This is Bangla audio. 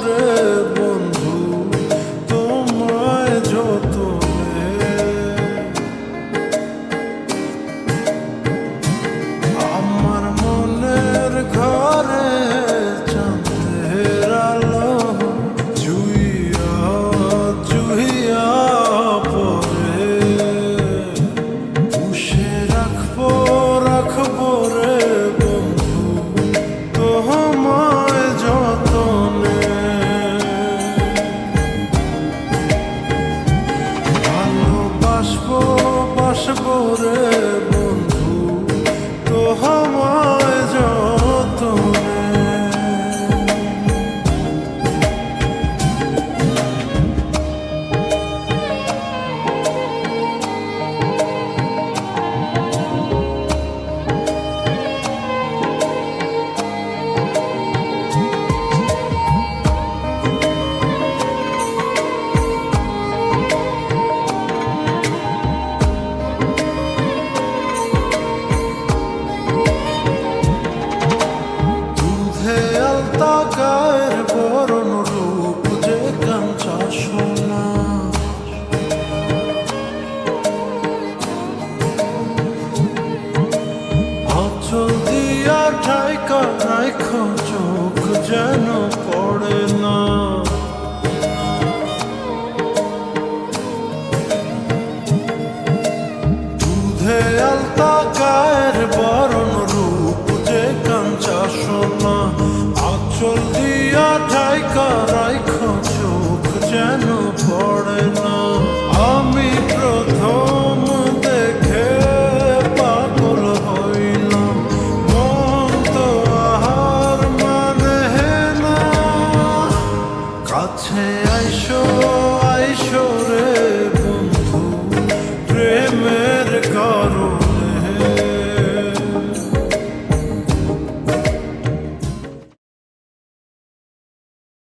Lord. রে বন্ধু তো আমার একা রাখো চোখ যেন পড়ে না। দুধে আলতা, গায়ের বরণ রূপ যে কাঞ্চা সোনা, আচল দিয়া ঠাইকা রাখো চোখ যেন পড়ে না। আমি প্রথম আইসো আইসো রে বন্ধু প্রেমের কর